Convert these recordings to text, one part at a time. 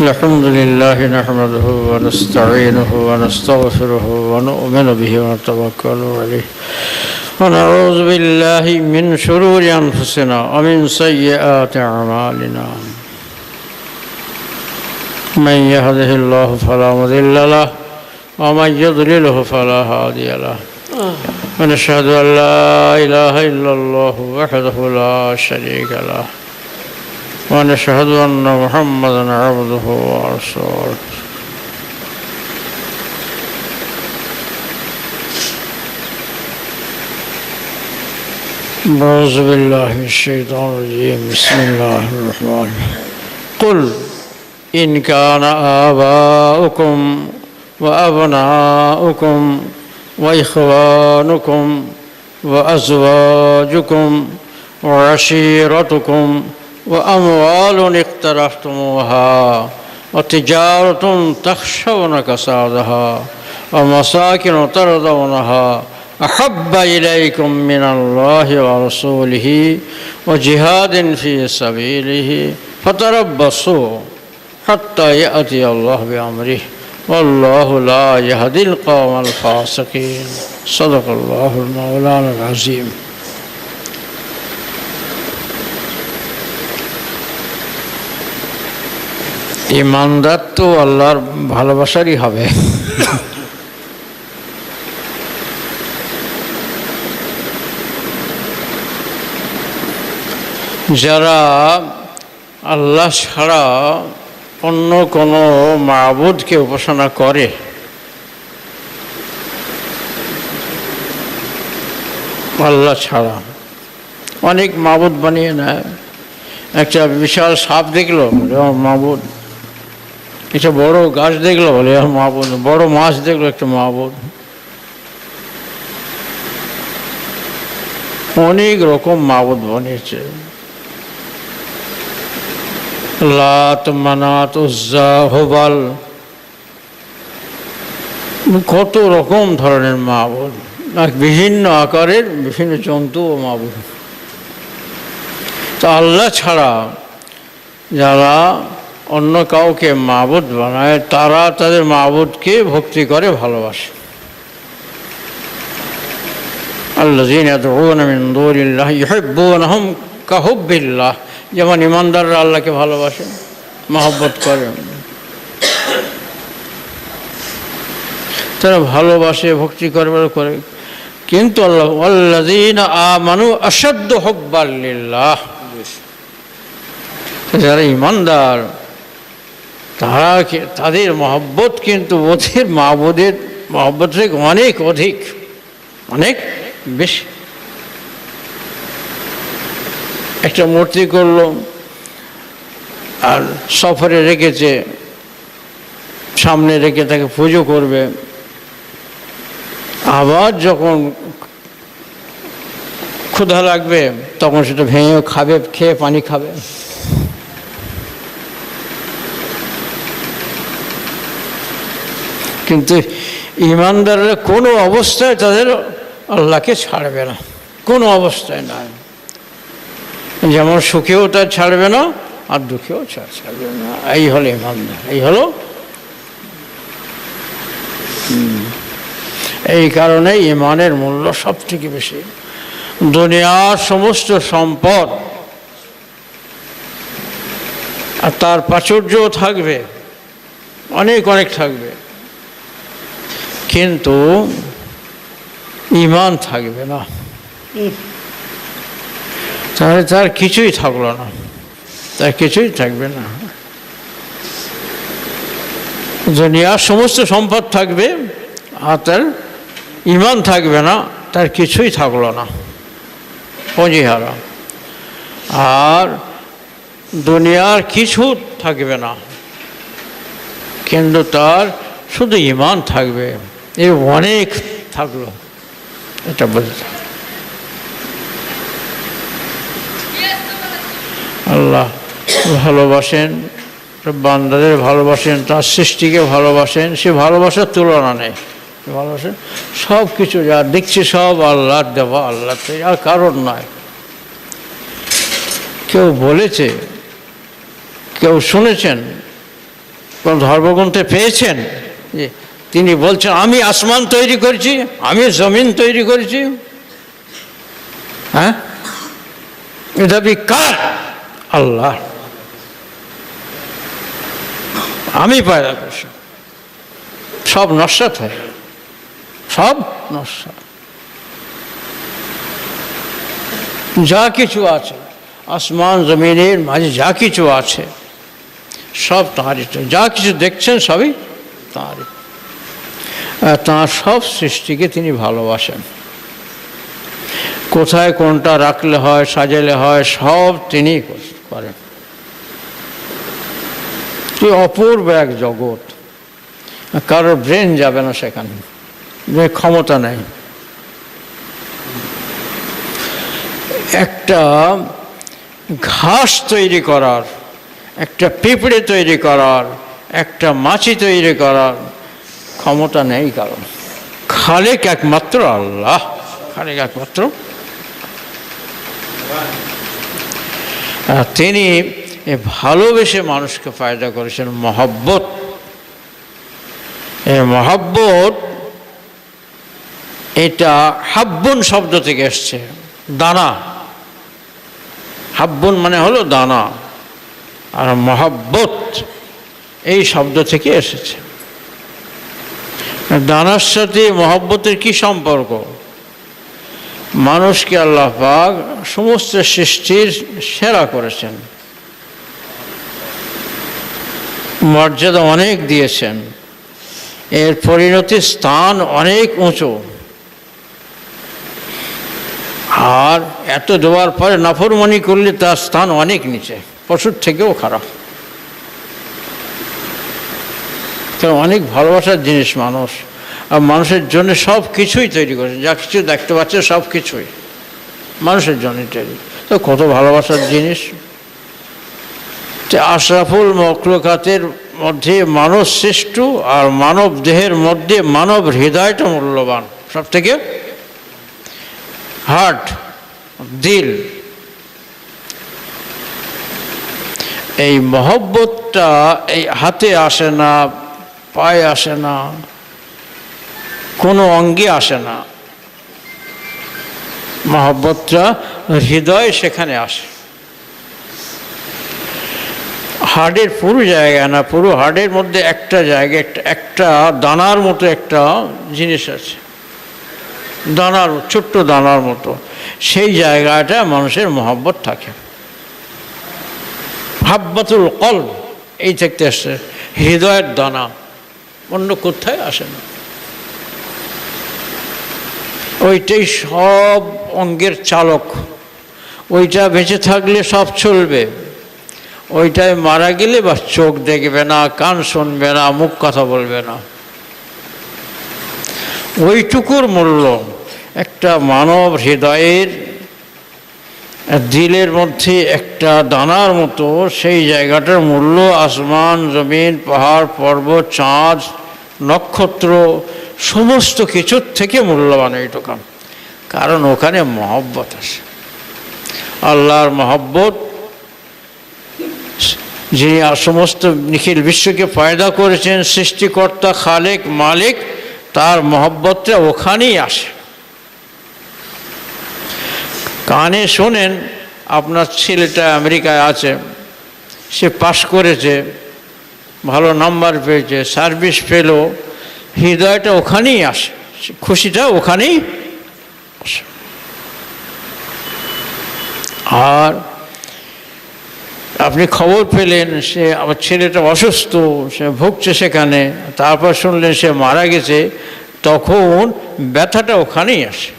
الحمد لله نحمده ونستعينه ونستغفره ونؤمن به ونتوكل عليه. ونعوذ بالله من شرور أنفسنا ومن سيئات أعمالنا. من يهده الله فلا مضل له ومن يضلله فلا هادي له. ونشهد أن لا إله إلا الله وحده لا شريك له. ونشهد أن محمدا عبده ورسوله. أعوذ بالله من الشيطان الرجيم. بسم الله الرحمن الرحيم. قل إن كان آباؤكم وأبناؤكم وإخوانكم وأزواجكم وعشيرتكم وأموال اقترفتموها وتجارة تخشون كسادها ومساكن ترضونها أحب إليكم من الله ورسوله وجهاد في سبيله فتربصوا حتى يأتي الله بأمره والله لا يهدي القوم الفاسقين. صدق الله المولانا العظيم. ইমানদার তো আল্লাহর ভালোবাসারই হবে। যারা আল্লাহ ছাড়া অন্য কোনো মাবুদকে উপাসনা করে, আল্লাহ ছাড়া অনেক মাবুদ বানিয়ে নেয়। একটা বিশাল সাপ দেখল, মাবুদ। একটা বড় গাছ দেখল বলে মাহবুদ বড় মাছ দেখল একটা মাহবুদ অনেক রকম মাহবুদ বানিয়েছে। লাত মানাত উজ্জা হোবাল। কত রকম ধরনের মাহবুদ বিভিন্ন আকারের বিভিন্ন জন্তু ও মাহবুদ তা আল্লাহ ছাড়া যারা অন্য কাউকে মাবুদ বানায় তারা তাদের মাবুদকে ভক্তি করে ভালোবাসে। কাহুব্বিল্লাহ। যেমন ইমানদাররা আল্লাহকে ভালোবাসে মহব্বত করে। তারা ভালোবাসে ভক্তি করে করে। কিন্তু আল্লাহ আমানু হুব্বাল্লিল্লাহ যারা ইমানদার তারা তাদের মহব্বত কিন্তু ওদের মা মাহবুদের মহব্বত থেকে অনেক অধিক, অনেক বেশি। একটা মূর্তি করল, আর সফরে রেখেছে, সামনে রেখে তাকে পুজো করবে। আবার যখন ক্ষুধা লাগবে, তখন সেটা ভেঙেও খাবে, খেয়ে পানি খাবে। কিন্তু ইমানদাররা কোনো অবস্থায় তাদের আল্লাহকে ছাড়বে না। কোনো অবস্থায় নয় যেমন সুখেও তার ছাড়বে না, আর দুঃখেও ছাড়বে না। এই হলো ইমানদার। এই হলো এই কারণে ইমানের মূল্য সব থেকে বেশি। দুনিয়ার সমস্ত সম্পদ আর তার প্রাচুর্যও থাকবে। অনেক অনেক থাকবে। কিন্তু ইমান থাকবে না। তাহলে তার কিছুই থাকল না। তার কিছুই থাকবে না। দুনিয়ার সমস্ত সম্পদ থাকবে, আর তার ইমান থাকবে না, তার কিছুই থাকল না। পুঁজিহারা আর দুনিয়ার কিছু থাকবে না, কিন্তু তার শুধু ইমান থাকবে। এ অনেক থাকল। এটা বলতে আল্লাহ ভালোবাসেন, বান্দাদের ভালোবাসেন, তার সৃষ্টিকে ভালোবাসেন, সে ভালোবাসার তুলনা নেই। ভালোবাসেন সব কিছু যা দেখছি সব আল্লাহর দেওয়া আল্লাহ আর কারণ নয় কেউ বলেছে, কেউ শুনেছেন, কোন ধর্মগ্রন্থে পেয়েছেন যে তিনি বলছেন, আমি আসমান তৈরি করেছি, আমি জমিন তৈরি করেছি। হ্যাঁ? কার? আল্লাহ। আমি পয়দা করছি। সব নস্বাত হয়। সব নস্বাত। যা কিছু আছে, আসমান, জমিনের মাঝে যা কিছু আছে, সব তাঁরই যা কিছু দেখছেন সবই তাঁরই তাঁর সব সৃষ্টিকে তিনি ভালোবাসেন। কোথায় কোনটা রাখলে হয়, সাজালে হয়, সব তিনি করেন। কি অপূর্ব এক জগৎ। কারোর ব্রেন যাবে না সেখানে। ক্ষমতা নেই। একটা ঘাস তৈরি করার, একটা পিঁপড়ে তৈরি করার, একটা মাছি তৈরি করার ক্ষমতা নেই কারণ। খালেক একমাত্র আল্লাহ। খালেক একমাত্র। তিনি ভালোবেসে মানুষকে ফায়দা করেছেন মহব্বত। মহব্বত এটা হাব্বুন শব্দ থেকে এসছে, দানা। হাব্বুন মানে হলো দানা। আর মহাব্বত এই শব্দ থেকে এসেছে। দানার সাথে মহব্বতের কি সম্পর্ক? মানুষকে আল্লাহ পাক সমস্ত সৃষ্টির সেরা করেছেন। মর্যাদা অনেক দিয়েছেন। এর পরিণতির স্থান অনেক উঁচু। আর এত দেওয়ার পরে নাফরমানি করলে তার স্থান অনেক নিচে পশুর থেকেও খারাপ। অনেক ভালোবাসার জিনিস মানুষ। আর মানুষের জন্য সব কিছুই তৈরি করেছে। যা কিছু দেখতে পাচ্ছে সব কিছুই। মানুষের জন্য তৈরি। তো কত ভালোবাসার জিনিস। আশরাফুল মকলকাতের মধ্যে মানব শ্রেষ্ঠ আর মানব দেহের মধ্যে মানব হৃদয়টা মূল্যবান। সব থেকে হার্ট, দিল। এই মহব্বতটা এই হাতে আসে না, পায়ে আসে না। কোনো অঙ্গে আসে না। মহব্বতটা হৃদয় সেখানে আসে। হার্টের পুরো জায়গা না, পুরো হার্টের মধ্যে একটা জায়গা, একটা একটা দানার মতো একটা জিনিস আছে। দানার, ছোট্ট দানার মতো। সেই জায়গাটা মানুষের মহব্বত থাকে। হাব্বাতুল কল এই থেকে আসছে। হৃদয়ের দানা, অন্য কোথায় আসে না। ওইটাই সব অঙ্গের চালক। ওইটা বেঁচে থাকলে সব চলবে। ওইটায় মারা গেলে বা চোখ দেখবে না, কান শুনবে না, মুখ কথা বলবে না। ওইটুকুর মূল্য একটা মানব হৃদয়ের দিলের মধ্যে একটা দানার মতো, সেই জায়গাটার মূল্য আসমান, জমিন, পাহাড়, পর্বত, চাঁদ, নক্ষত্র সমস্ত কিছুর থেকে মূল্যবান এইটুকু। কারণ ওখানে মহব্বত আছে। আল্লাহর মহব্বত, যিনি সমস্ত নিখিল বিশ্বকে পয়দা করেছেন, সৃষ্টিকর্তা, খালেক, মালিক, তার মহব্বতটা ওখানেই আসে। কানে শোনেন, আপনার ছেলেটা আমেরিকায় আছে, সে পাশ করেছে, ভালো নাম্বার পেয়েছে, সার্ভিস পেল হৃদয়টা ওখানেই আসে, খুশিটা ওখানেই আর আপনি খবর পেলেন, সে আমার ছেলেটা অসুস্থ, সে ভুগছে সেখানে, তারপর শুনলেন সে মারা গেছে, তখন ব্যথাটা ওখানেই আসে।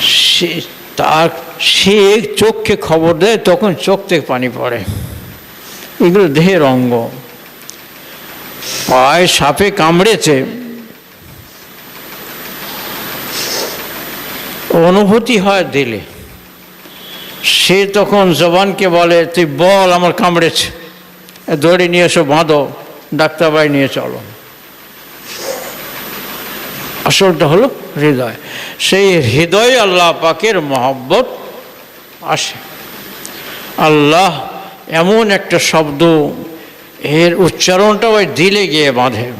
সে তার, সে চোখকে খবর দেয়, তখন চোখ থেকে পানি পড়ে। এগুলো দেহের অঙ্গ। পায়ে সাপে কামড়েছে। অনুভূতি হয় দিলে। সে তখন জবানকে বলে, তুই বল, আমার কামড়েছে। দড়ি নিয়ে এসো, বাঁধো ডাক্তার বাড়ি নিয়ে চলো। আসলটা হলো হৃদয়। সেই হৃদয় আল্লাহ পাকের মহব্বত আসে। আল্লাহ এমন একটা শব্দ এর উচ্চারণটা ওই দিলে গিয়ে বাঁধে।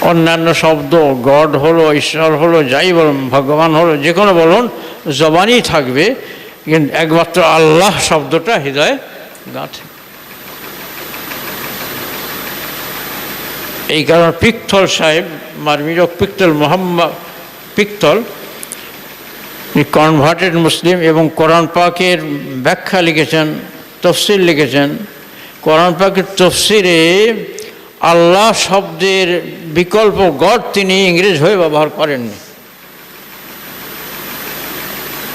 অন্যান্য শব্দ, গড হলো, ঈশ্বর হলো, যাই বলুন, ভগবান হলো, যে কোনো বলুন, জবানই থাকবে, কিন্তু একমাত্র আল্লাহ শব্দটা হৃদয়ে গাঁথে। এই কারণে পিক্তল সাহেব মার্মিরক পিক্তল, মোহাম্মদ পিক্তল কনভার্টেড মুসলিম এবং কোরআন পাকের ব্যাখ্যা লিখেছেন, তফসিল লিখেছেন কোরআন পাকের তফসিরে আল্লাহ শব্দের বিকল্প গড তিনি ইংরেজ হয়ে ব্যবহার করেননি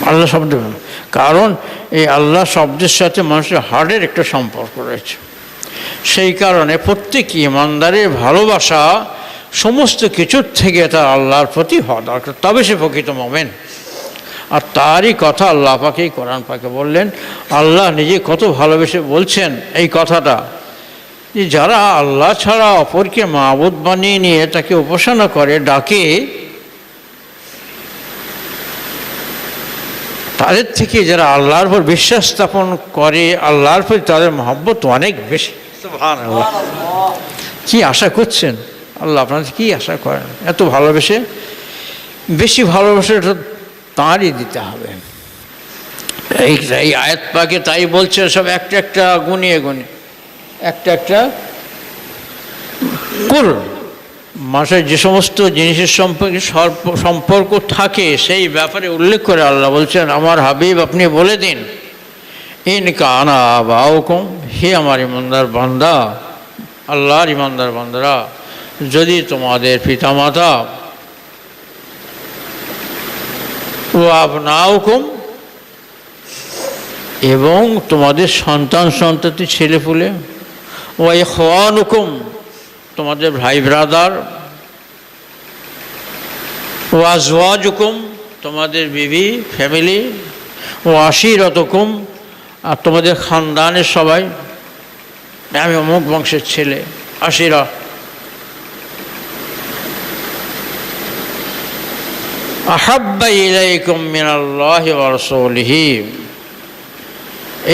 আল্লাহ শব্দ কারণ এই আল্লাহ শব্দের সাথে মানুষের হার্টের একটা সম্পর্ক রয়েছে। সেই কারণে প্রত্যেক ইমানদারের ভালোবাসা সমস্ত কিছুর থেকে তার আল্লাহর প্রতি হওয়া দরকার। তবে সে প্রকৃত মোমেন। আর তারই কথা আল্লাহ পাকেই কোরআন পাকে বললেন আল্লাহ নিজে কত ভালোবেসে বলছেন এই কথাটা। যে যারা আল্লাহ ছাড়া অপরকে মাবুদ বানিয়ে নিয়ে তাকে উপাসনা করে ডাকে তাদের থেকে যারা আল্লাহর উপর বিশ্বাস স্থাপন করে আল্লাহর প্রতি তাদের মহব্বত অনেক বেশি। কি আশা করছেন? আল্লাহ আপনাদের কি আশা করেন? এত ভালোবেসে? বেশি ভালোবাসা তাঁরই দিতে হবে। এই এই আয়াত পাকে তাই বলছে, সব একটা একটা গুনিয়ে গুনে একটা একটা করুন মানুষের যে সমস্ত জিনিসের সম্পর্কে সম্পর্ক থাকে, সেই ব্যাপারে উল্লেখ করে আল্লাহ বলছেন, আমার হাবিব, আপনি বলে দিন, ইন কানা বাউকুম হে আমার ইমানদার বান্দা, আল্লাহর ইমানদার বান্দারা, যদি তোমাদের পিতামাতা ও এবং তোমাদের সন্তান সন্ততি ছেলেপুলে ও খোয়ানুকুম তোমাদের ভাই ব্রাদার ও আজওয়াজুকুম তোমাদের বিবি, ফ্যামিলি ও আশিরতকুম আর তোমাদের খানদানের সবাই, আমি অমুক বংশের ছেলে, আশিরা।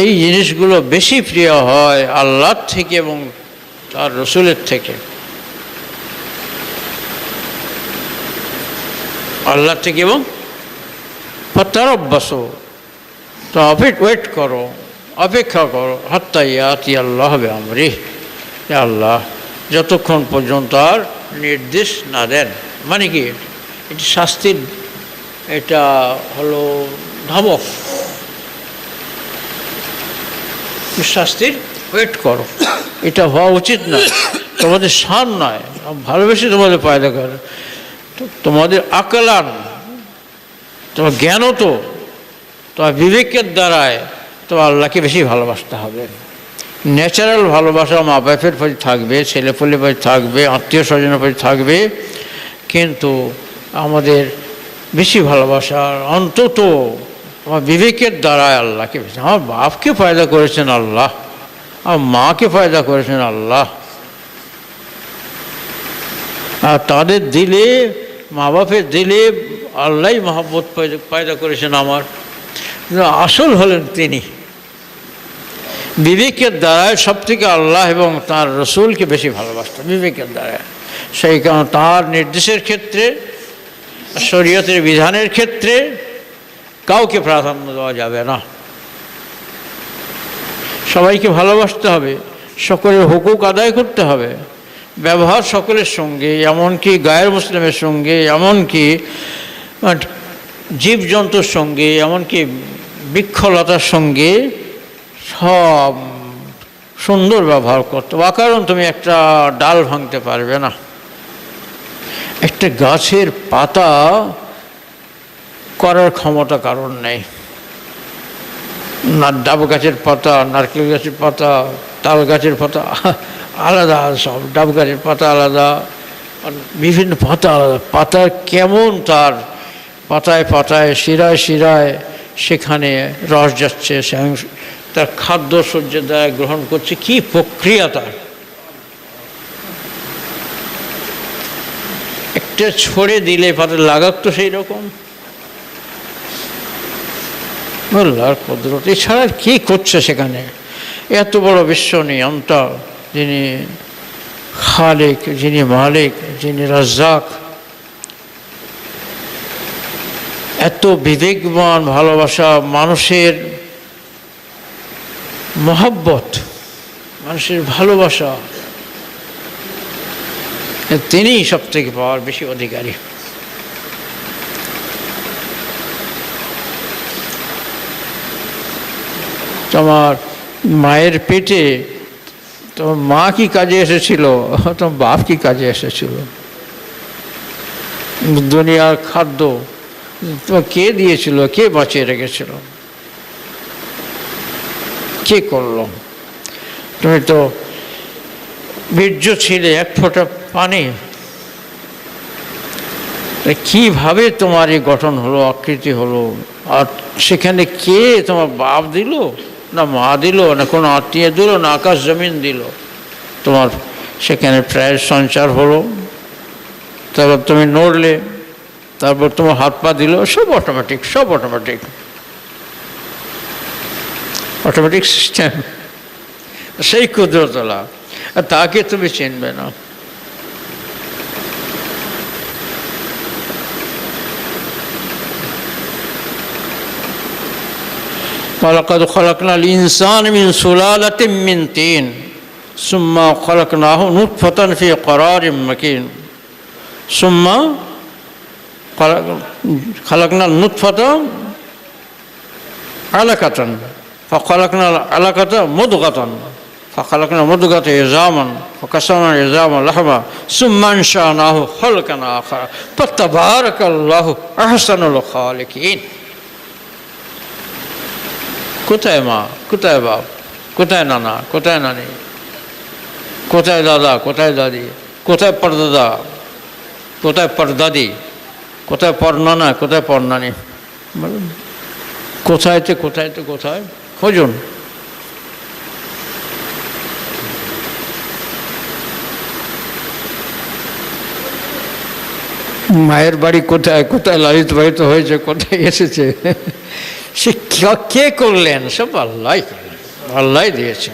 এই জিনিসগুলো বেশি প্রিয় হয় আল্লাহর থেকে এবং তার রসুলের থেকে। আল্লাহ থেকে এবং তার অভ্যাস তো ওয়েট করো, অপেক্ষা করো হত্যা ইয়াতি আল্লাহ হবে আমরি আল্লাহ, যতক্ষণ পর্যন্ত আর নির্দেশ না দেন মানে কি, এটি শাস্তির এটা হলো ধমক শাস্তির ওয়েট করো। এটা হওয়া উচিত না। তোমাদের সান নয়। ভালোবেসে তোমাদের পায়দা করে তোমাদের আকলান তোমার জ্ঞানও তো। তোমার বিবেকের দ্বারায় তোমার আল্লাহকে বেশি ভালোবাসতে হবে। ন্যাচারাল ভালোবাসা মা বাপের প্রতি থাকবে ছেলে ছেলেপুলের প্রতি থাকবে, আত্মীয় স্বজনের প্রতি থাকবে। কিন্তু আমাদের বেশি ভালোবাসার অন্তত আমার বিবেকের দ্বারায় আল্লাহকে বেশি। আমার বাপকে ফায়দা করেছেন আল্লাহ, আমার মাকে ফায়দা করেছেন আল্লাহ। আর তাদের দিলে মা বাপের দিলে আল্লাহ মহাব্বত পায়দা করেছেন আমার। আসল হলেন তিনি। বিবেকের দ্বারায় সব থেকে আল্লাহ এবং তার রসুলকে বেশি ভালোবাসতেন, বিবেকের দ্বারায়। সেই কারণে তার নির্দেশের ক্ষেত্রে শরীয়তের বিধানের ক্ষেত্রে কাউকে প্রাধান্য দেওয়া যাবে না। সবাইকে ভালোবাসতে হবে, সকলের হুকুক আদায় করতে হবে। ব্যবহার সকলের সঙ্গে, এমনকি গায়ের মুসলিমের সঙ্গে, এমনকি জীবজন্তুর সঙ্গে, এমনকি বৃক্ষলতার সঙ্গে সব সুন্দর ব্যবহার করতে হবে। কারণ তুমি একটা ডাল ভাঙতে পারবে না। একটা গাছের পাতা করার ক্ষমতা কারণ নেই। না ডাব গাছের পাতা, নারকেল গাছের পাতা, তাল গাছের পাতা, আলাদা সব ডাব গাছের পাতা আলাদা। বিভিন্ন পাতা আলাদা। পাতার কেমন তার? পাতায় পাতায়, শিরায় শিরায় সেখানে রস যাচ্ছে তার খাদ্য সূর্যের দ্বারা গ্রহণ করছে। কি প্রক্রিয়া তার? একটা ছড়ে দিলে পাতা লাগাক তো সেই রকম। আল্লাহর কুদরত, এছাড়া কি করছে সেখানে? এত বড় বিশ্ব নিয়ন্তা যিনি খালেক, যিনি মালিক, যিনি রাজ্জাক। এত বিবেকবান, ভালোবাসা মানুষের মহাব্বত, মানুষের ভালোবাসা। তিনিই সব থেকে পাওয়ার বেশি অধিকারী। তোমার মায়ের পেটে তোমার মা কি কাজে এসেছিল? তোমার বাপ কি কাজে এসেছিল? দুনিয়ার খাদ্য তোমার কে দিয়েছিল? কে বাঁচিয়ে রেখেছিল? কে করল? তুমি তো বীর্য ছিলে, এক ফোঁটা পানি। কীভাবে তোমার এই গঠন হলো, আকৃতি হলো? আর সেখানে কে তোমার বাপ দিল? না মা দিল? না কোনো আত্মীয় দিল? না আকাশ জমিন দিল? তোমার সেখানে প্রায় সঞ্চার হলো। তারপর তুমি নড়লে, তারপর তোমার হাত পা দিল, সব অটোমেটিক সব অটোমেটিক অটোমেটিক সিস্টেম সেই ক্ষুদ্রতলা। আর তাকে তুমি চিনবে না। ولقد خلقنا الإنسان من سلالة من طين ثم خلقناه نطفة في قرار مكين. ثم خلق- خلقنا النطفة علقة فخلقنا العلقة مضغة فخلقنا مضغة عظاما فكسرنا العظام لحما ثم أنشأناه خلقا آخر فتبارك الله أحسن الخالقين. কোথায় মা? কোথায় বাপ? কোথায় নানা? কোথায় নানি? কোথায় দাদা? কোথায় দাদি? কোথায় পরদাদা? কোথায় পরদাদি? কোথায় পরনানা? কোথায় পরনানি? বলুন কোথায় তো কোথায় তো, কোথায়? খোঁজুন। মায়ের বাড়ি কোথায়? কোথায় লালিত বাড়িতে হয়েছে, কোথায় এসেছে? সে কে- করলেন? সব আল্লাহ করলেন। আল্লাহ দিয়েছেন।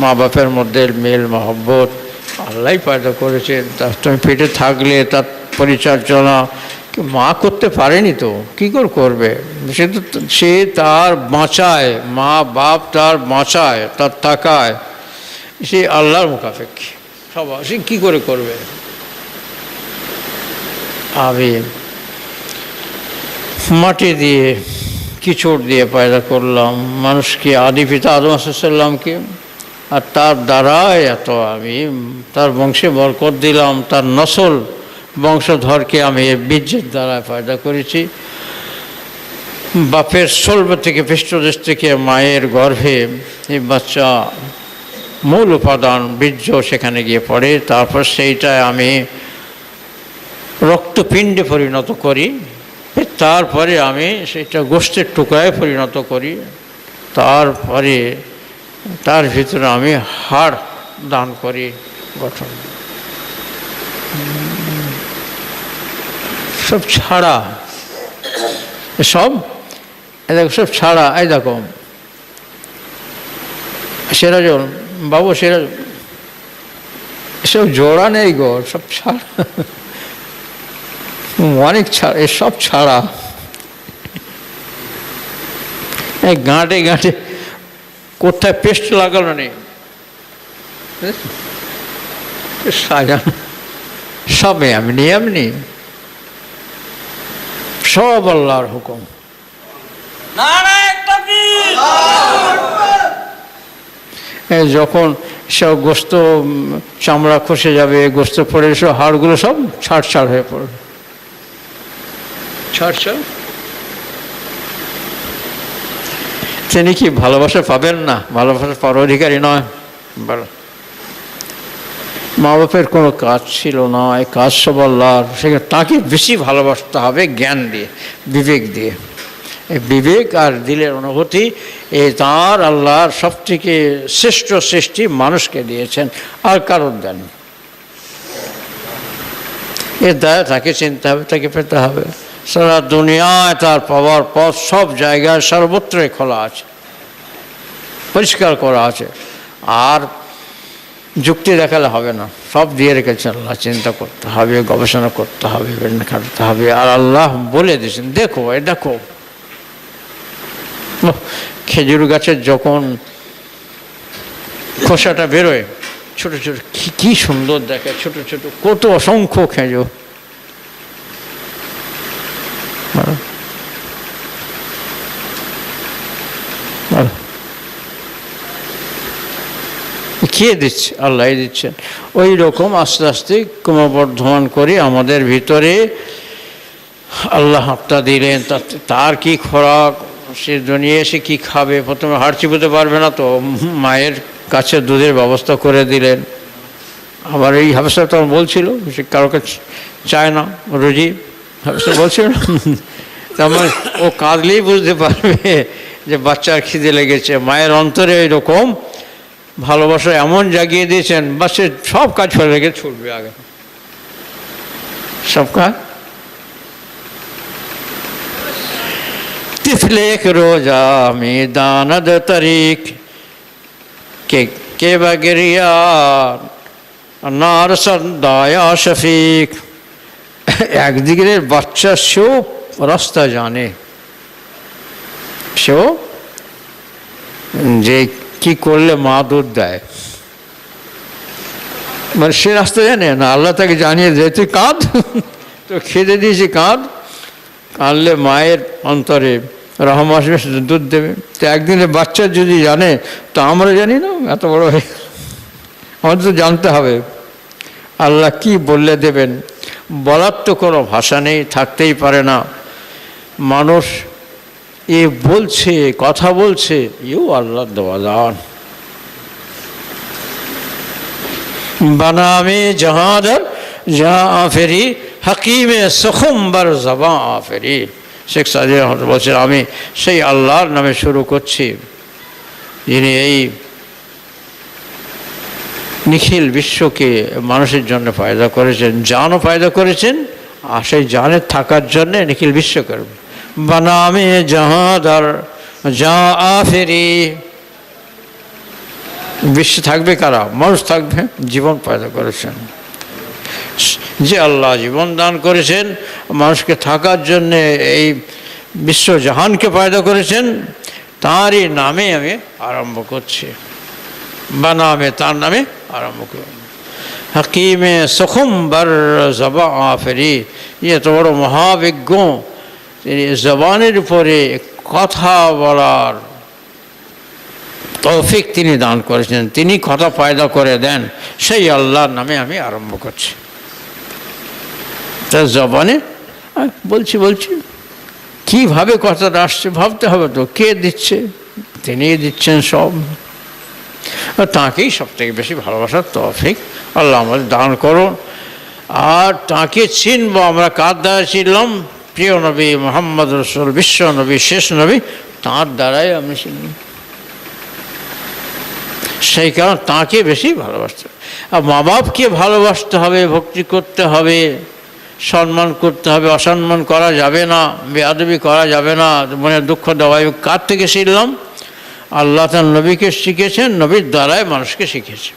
মা বাপের মধ্যে মেল, মহব্বত আল্লাহ পয়দা করেছেন। তার তুমি পেটে থাকলে তার পরিচর্যনা মা করতে পারেনি তো? কী করে করবে? সে তো, সে তার বাঁচায়, মা বাপ তার বাঁচায়, তার তাকায় সে আল্লাহর মুখাপেক্ষী। সব, সে কী করে করবে? আমি মাটি দিয়ে কিচড় দিয়ে পয়দা করলাম। মানুষকে, আদি পিতা আদম আসাল্লামকে আর তার দ্বারাই এত আমি, তার বংশে বরকত দিলাম, তার নসল বংশধরকে আমি বীর্যের দ্বারা পয়দা করেছি। বাপের সলব থেকে পৃষ্ঠদেশ থেকে মায়ের গর্ভে এই বাচ্চা মূল উপাদান বীর্য সেখানে গিয়ে পড়ে। তারপর সেইটায় আমি রক্তপিণ্ডে পরিণত করি। তারপরে আমি সেটা গোষ্ঠের টুকরায় পরিণত করি। তারপরে তার ভিতরে আমি হাড় দান করি গঠন। সব ছাড়া, সব? দেখো, সব ছাড়া, এই দেখো। সেরাজন, বাবু সেরাজ এসব জোড়া নেই গো, সব ছাড়া। অনেক ছাড়া এসব ছাড়া। এই গাঁটে গাঁটে কোথায় পেস্ট লাগানো নেই সাজানো। সব এমনি এমনি সব আল্লাহর হুকুম। যখন সব গোস্ত চামড়া খসে যাবে গোস্ত পড়ে সব হাড়গুলো সব ছাড় ছাড় হয়ে পড়বে। ছাড় তিনি কি ভালোবাসা পাবেন না? ভালোবাসা পাওয়ার অধিকারী নয়? বলো। মা বাপের কোনো কাজ ছিল না এই কাজ সব আল্লাহর সেখানে তাকে বেশি ভালোবাসতে হবে জ্ঞান দিয়ে বিবেক দিয়ে। এই বিবেক আর দিলের অনুভূতি এই তাঁর আল্লাহর সব থেকে শ্রেষ্ঠ সৃষ্টি মানুষকে দিয়েছেন আর কারণ দেন। এর দ্বারা তাকে চিনতে হবে তাকে পেতে হবে। সারা দুনিয়ায় তার পাওয়ার পথ সব জায়গায় সর্বত্রই খোলা আছে। পরিষ্কার করা আছে। আর যুক্তি দেখালে হবে না। সব দিয়ে রেখেছেন আল্লাহ, চিন্তা করতে হবে, গবেষণা করতে হবে খাটতে হবে। আর আল্লাহ বলে দিয়েছেন, দেখো, এ দেখো। খেজুর গাছের যখন খোসাটা বেরোয়, ছোট ছোট কি সুন্দর দেখে, ছোট ছোট, কত অসংখ্য খেজুর। কে দিচ্ছে, আল্লাহ দিচ্ছেন। ওই রকম আস্তে আস্তে ক্রমবর্ধমান করে আমাদের ভিতরে আল্লাহ হাতটা দিলেন, তার কি খোরাক, সে দুনিয়া এসে কী খাবে? প্রথমে হাড় চিবোতে পারবে না তো মায়ের কাছে দুধের ব্যবস্থা করে দিলেন। আবার এই হাফসা তখন বলছিল, সে কারোকে চায় না, রোজি। হাফসা বলছিল না? তার মানে ও কাঁদলেই বুঝতে পারবে যে বাচ্চার খিদে লেগেছে। মায়ের অন্তরে ওই রকম ভালোবাসা এমন জাগিয়ে দিয়েছেন বা সে সব কাজ ফেলে রেখে ছুটবে আগে। সব কাজ? তিফলেক রোজা আমি দানদ তারিখ, কে কে বাগরিয়া নার সদায়া শফিক। একদিকে বাচ্চা সেও রাস্তা জানে। সেও যে কি করলে মা দুধ দেয়? মানে সে রাস্তা জানে না, আল্লাহ তাকে জানিয়ে দেয়, তুই কাঁদ। তো খেতে দিয়েছি, কাঁদ। কাঁদলে মায়ের অন্তরে রহম আসবে দুধ দেবে। তো একদিনে বাচ্চা যদি জানে, তো আমরা জানি না, এত বড় হয়ে। আমাদের তো জানতে হবে, আল্লাহ কি বললে দেবেন? বলার তো কোনো ভাষা নেই, থাকতেই পারে না। মানুষ এ বলছে, কথা বলছে, ইউ আল্লাহ দেওয়া দান বানামে জাহাদর, জাহা আফেরি, হাকিমে সখম্বর জবা আফেরি। শেখ রহমত বলছেন, আমি সেই আল্লাহর নামে শুরু করছি। যিনি এই নিখিল বিশ্বকে মানুষের জন্য ফায়দা করেছেন, জানও ফায়দা করেছেন, আর সেই জানের থাকার জন্যে নিখিল বিশ্ব বানামে জাহাদার যা আফেরি বিশ্বে থাকবে কারা? মানুষ থাকবে, জীবন পয়দা করেছেন। যে আল্লাহ জীবন দান করেছেন, মানুষকে থাকার জন্যে এই বিশ্ব জাহানকে পয়দা করেছেন, তাঁরই নামে আমি আরম্ভ করছি। বা নামে তার নামে আরম্ভ করব। হাকিমে সখুম্বর জবা আফেরি এত বড় মহাবিজ্ঞ। জবানের উপরে কথা বলার তৌফিক তিনি দান করেছেন। তিনি কথা পয়দা করে দেন, সেই আল্লাহর নামে আমি আরম্ভ করছি। তার জবানে বলছি বলছি, কীভাবে কথাটা আসছে ভাবতে হবে তো, কে দিচ্ছে? তিনিই দিচ্ছেন সব। তাঁকেই সব থেকে বেশি ভালোবাসার তৌফিক আল্লাহ আমাদের দান করুন। আর তাকে চিনবো, আমরা কার দ্বারা চিনলাম? প্রিয় নবী মোহাম্মদ রসুল, বিশ্ব নবী, শেষ নবী, তাঁর দ্বারাই আমি চিনলাম সেই কারণ তাঁকে বেশি ভালোবাসতে হবে। আর মা বাপকে ভালোবাসতে হবে, ভক্তি করতে হবে, সম্মান করতে হবে, অসম্মান করা যাবে না, বেয়াদবি করা যাবে না, মনে দুঃখ দেওয়া কার থেকে শিখলাম আল্লাহ তার নবীকে শিখেছেন, নবীর দ্বারাই মানুষকে শিখেছে?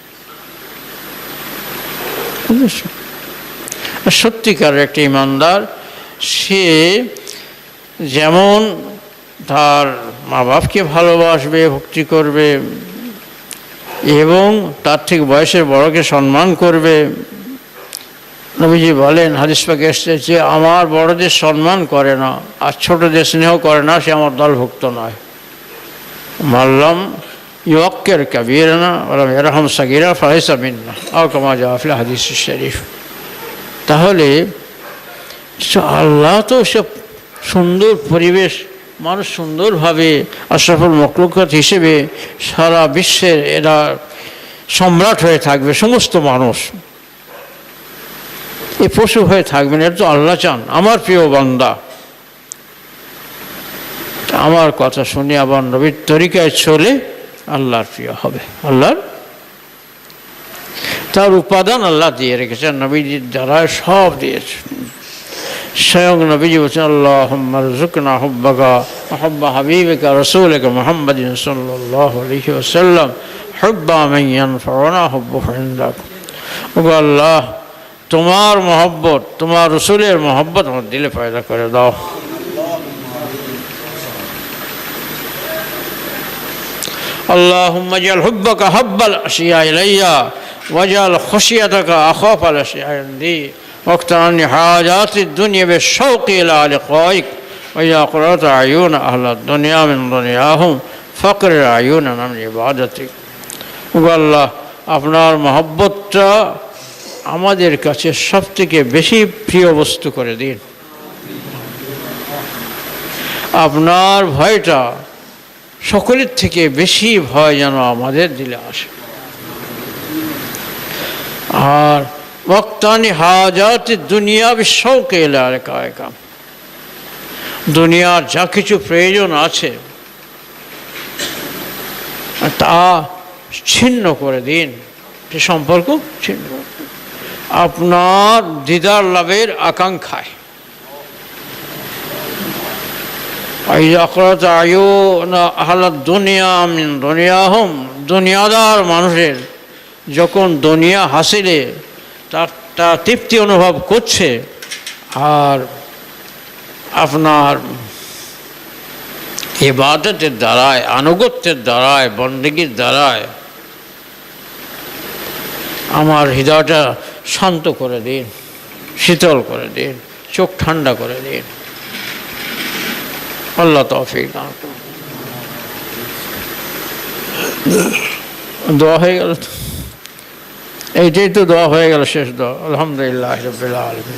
সত্যিকার একটা ইমানদার সে যেমন তার মা বাপকে ভালোবাসবে, ভক্তি করবে, এবং তার ঠিক বয়সের বড়কে সম্মান করবে। নবীজি বলেন, হাদিস পাকে এসছে যে, আমার বড়দের সম্মান করে না, আর ছোটদের স্নেহ করে না, সে আমার দলভুক্ত নয়। মাল্লাম কবির না ওরম এরহম সাকিরা ফাহিসা মিন্না। আও কমা জাফলে হাদিস শরীফ। তাহলে আল্লাহ তো সব সুন্দর পরিবেশ, মানুষ সুন্দরভাবে আশরাফুল মকলুকাত হিসেবে সারা বিশ্বের এরা সম্রাট হয়ে থাকবে, সমস্ত মানুষ। এ পশু হয়ে থাকবেন, এটা তো আল্লাহ চান। আমার প্রিয় বান্দা, আমার কথা শুনে আবার নবীর তরিকায় চলে আল্লাহর প্রিয় হবে। আল্লাহর তার উপাদান আল্লাহ দিয়ে রেখেছেন, নবীজির দ্বারা সব দিয়েছেন। স্বয়ং নবীজি বলছেন আল্লাহ রজুকনা হব্বাকা হব্বা হাবিবিকা রসুলকা মোহাম্মদ সাল্লাহ আলহি ওসাল্লাম হব্বা মাইয়ান ফরনা হব্ব ফিন্দাক ওগো আল্লাহ তোমার মহব্বত তোমার রসুলের মহব্বত আমার দিলে পয়দা করে দাও اللهم اجعل حبك حب الاشياء الي واجعل خشيتك اخاف الاشياء عندي واقترني حاجات الدنيا بالشوق الى لقائك واذا قرأت عيون اهل الدنيا من دنياهم فقر عيوننا من عبادتك আল্লাহ আপনার মহব্বতটা আমাদের কাছে সব থেকে বেশি প্রিয় বস্তু করে দিন আপনার ভয়টা সকলের থেকে বেশি ভয় যেন আমাদের দিলে আসে আর বক্তানি হাজাত দুনিয়া বিশ্বকে এলার কায়কাম দুনিয়ার যা কিছু প্রয়োজন আছে, তা ছিন্ন করে দিন। সে সম্পর্ক ছিন্ন আপনার দিদার লাভের আকাঙ্ক্ষায়। আইজাকরাত আয়ু না আহলাদ দুনিয়া মিন দুনিয়াহম। দুনিয়াদার মানুষের যখন দুনিয়া হাসিলে তার তা তৃপ্তি অনুভব করছে আর আপনার ইবাদতের দ্বারায়, আনুগত্যের দ্বারায়, বন্দেগীর দ্বারায় আমার হৃদয়টা শান্ত করে দিন, শীতল করে দিন, চোখ ঠান্ডা করে দিন আল্লাহ তৌফিক দোয়া হয়ে গেল তো? এইটাই তো দোয়া হয়ে গেল শেষ দোয়া আলহামদুলিল্লাহ রবিল আলমিন